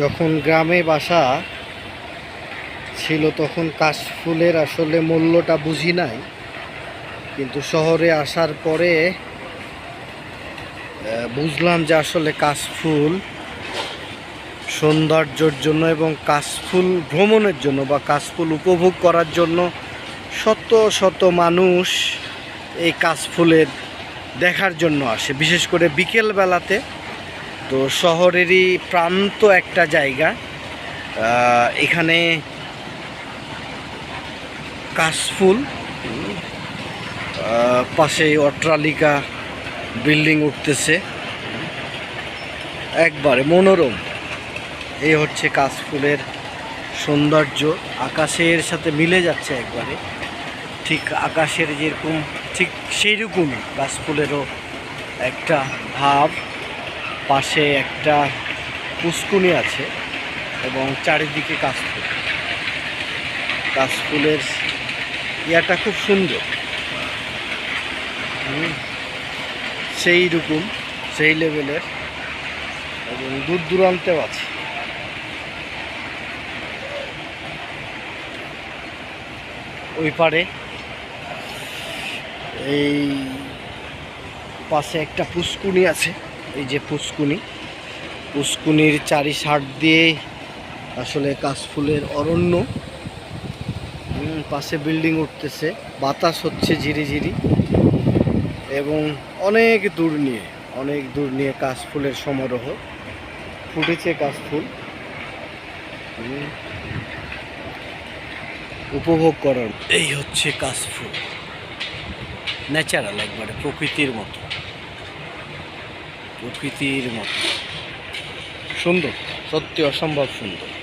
যখন গ্রামে বাসা ছিল তখন কাশফুলের আসলে মূল্যটা বুঝি নাই, কিন্তু শহরে আসার পরে বুঝলাম যে আসলে কাশফুল সৌন্দর্যর জন্য এবং কাশফুল ভ্রমণের জন্য বা কাশফুল উপভোগ করার জন্য শত শত মানুষ এই কাশফুলের দেখার জন্য আসে। বিশেষ করে বিকেল বেলাতে তো শহরেরই প্রান্ত একটা জায়গা। এখানে কাশফুল পাশে অট্টালিকা, বিল্ডিং উঠতেছে। একবারে মনোরম। এই হচ্ছে কাশফুলের সৌন্দর্য। আকাশের সাথে মিলে যাচ্ছে একবারে। ঠিক আকাশের যেরকম, ঠিক সেই রকমই কাশফুলেরও একটা ভাব। পাশে একটা পুষ্কুনি আছে এবং চারিদিকে কাশফুল কাশফুলের ইয়াটা খুব সুন্দর। সেই রকম, সেই লেভেলের এবং দূর দূরান্তেও আছে। ওই পারে এই পাশে একটা পুষ্কুনি আছে। এই যে পুষ্কুনি, পুষ্কুনির চারি সাইড দিয়ে আসলে কাশফুলের অরণ্য। পাশে বিল্ডিং উঠতেছে, বাতাস হচ্ছে ঝিরিঝিরি এবং অনেক দূর নিয়ে, অনেক দূর নিয়ে কাশফুলের সমারোহ। ফুটেছে কাশফুল উপভোগ করার। এই হচ্ছে কাশফুল ন্যাচারাল একবারে, প্রকৃতির মতো। প্রকৃতির মতো। সুন্দর সত্যি অসম্ভব সুন্দর।